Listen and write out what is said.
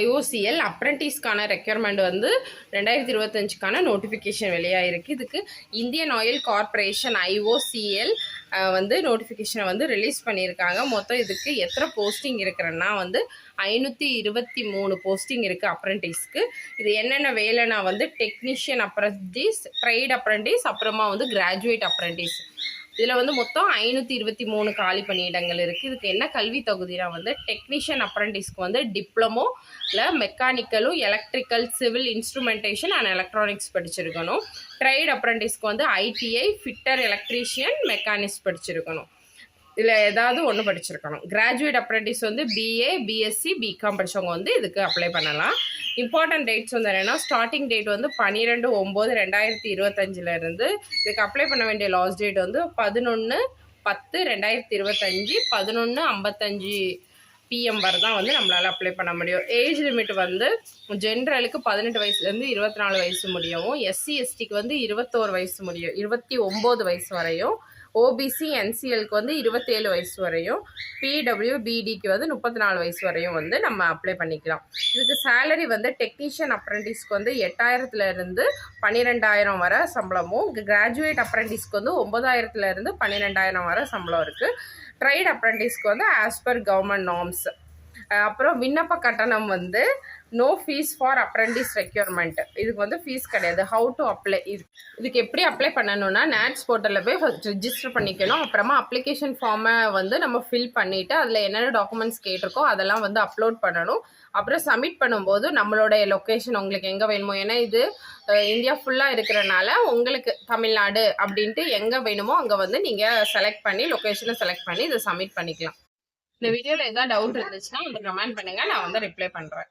IOCL அப்ரண்டிஸ்க்கான requirement வந்து ரெண்டாயிரத்தி இருபத்தஞ்சுக்கான notification வெளியாகிருக்கு இதுக்கு இந்தியன் ஆயில் கார்ப்பரேஷன் ஐஓசிஎல் வந்து நோட்டிஃபிகேஷனை வந்து ரிலீஸ் பண்ணியிருக்காங்க. மொத்தம் இதுக்கு எத்தனை போஸ்டிங் இருக்கிறன்னா வந்து ஐநூற்றி இருபத்தி மூணு போஸ்டிங் இருக்குது அப்ரண்டிஸ்க்கு இது என்னென்ன வேலைனா வந்து டெக்னீஷியன் அப்ரண்டிஸ் ட்ரைட் அப்ரண்டிஸ் அப்புறமா வந்து கிராஜுவேட் அப்ரண்டிஸ் இதில் வந்து மொத்தம் ஐநூற்றி இருபத்தி மூணு காலி பணியிடங்கள் இருக்குது இதுக்கு என்ன கல்வி தகுதினா வந்து டெக்னீஷியன் அப்ரண்டிஸ்க்கு வந்து டிப்ளமோ இல்லை மெக்கானிக்கலும் electrical civil instrumentation and electronics படிச்சிருக்கணும். ட்ரைட் அப்ரண்டிஸ்க்கு வந்து ஐடிஐ ஃபிட்டர் எலக்ட்ரீஷியன் மெக்கானிக்ஸ் படிச்சிருக்கணும். இதில் ஏதாவது ஒன்று படிச்சிருக்கணும். கிராஜுவேட் அப்ரண்டிஸ் வந்து பிஏ பிஎஸ்சி பிகாம் படித்தவங்க வந்து இதுக்கு அப்ளை பண்ணலாம். இம்பார்ட்டன்ட் டேட்ஸ் வந்து என்னென்னா ஸ்டார்டிங் டேட் வந்து பன்னிரெண்டு ஒம்பது ரெண்டாயிரத்தி இருபத்தஞ்சிலேருந்து இதுக்கு அப்ளை பண்ண வேண்டிய லாஸ்ட் டேட் வந்து பதினொன்று பத்து ரெண்டாயிரத்தி இருபத்தஞ்சி பதினொன்று ஐம்பத்தஞ்சு பிஎம் வரை தான் வந்து நம்மளால் அப்ளை பண்ண முடியும். ஏஜ் லிமிட் வந்து ஜென்ரலுக்கு பதினெட்டு வயசுலேருந்து இருபத்தி நாலு வயசு முடியும் எஸ்சி எஸ்டிக்கு வந்து இருபத்தோரு வயசு முடியும் இருபத்தி ஒம்பது வயசு வரையும் ஓபிசி என்சிஎல்க்கு வந்து இருபத்தேழு வயசு வரையும் பிடபிள்யூ பிடிக்கு வந்து முப்பத்தி நாலு வயசு வரையும் வந்து நம்ம அப்ளை பண்ணிக்கலாம். இதுக்கு சேலரி வந்து டெக்னீஷியன் அப்ரண்டிஸ்க்கு வந்து எட்டாயிரத்துலேருந்து பன்னிரெண்டாயிரம் வர சம்பளமும் கிராஜுவேட் அப்ரண்டிஸ்க்கு வந்து ஒம்பதாயிரத்துலேருந்து பன்னிரெண்டாயிரம் வர சம்பளம் இருக்குது ட்ரைட் அப்ரண்டிஸ்க்கு வந்து ஆஸ் பர் கவர்மெண்ட் நார்ம்ஸ் அப்புறம் விண்ணப்ப கட்டணம் வந்து no fees for apprentice requirement இதுக்கு வந்து ஃபீஸ் கிடையாது. ஹவு டு அப்ளை இது இதுக்கு எப்படி அப்ளை பண்ணணும்னா நேட்ஸ் போர்ட்டலில் போய் ஃபஸ்ட் ரிஜிஸ்டர் பண்ணிக்கணும். அப்புறமா அப்ளிகேஷன் ஃபார்மை வந்து நம்ம ஃபில் பண்ணிவிட்டு அதில் என்னென்ன டாக்குமெண்ட்ஸ் கேட்டிருக்கோ அதெல்லாம் வந்து அப்லோட் பண்ணணும். அப்புறம் சப்மிட் பண்ணும்போது நம்மளுடைய லொக்கேஷன் உங்களுக்கு எங்கே வேணுமோ ஏன்னா இது இந்தியா ஃபுல்லாக இருக்கிறனால உங்களுக்கு தமிழ்நாடு அப்படின்ட்டு எங்கே வேணுமோ அங்கே வந்து நீங்கள் செலக்ட் பண்ணி லொக்கேஷனை செலக்ட் பண்ணி இதை சப்மிட் பண்ணிக்கலாம். இந்த வீடியோல எதாவது டவுட் இருந்துச்சுன்னா எனக்கு கமெண்ட் பண்ணுங்க. நான் வந்து ரிப்ளை பண்றேன்.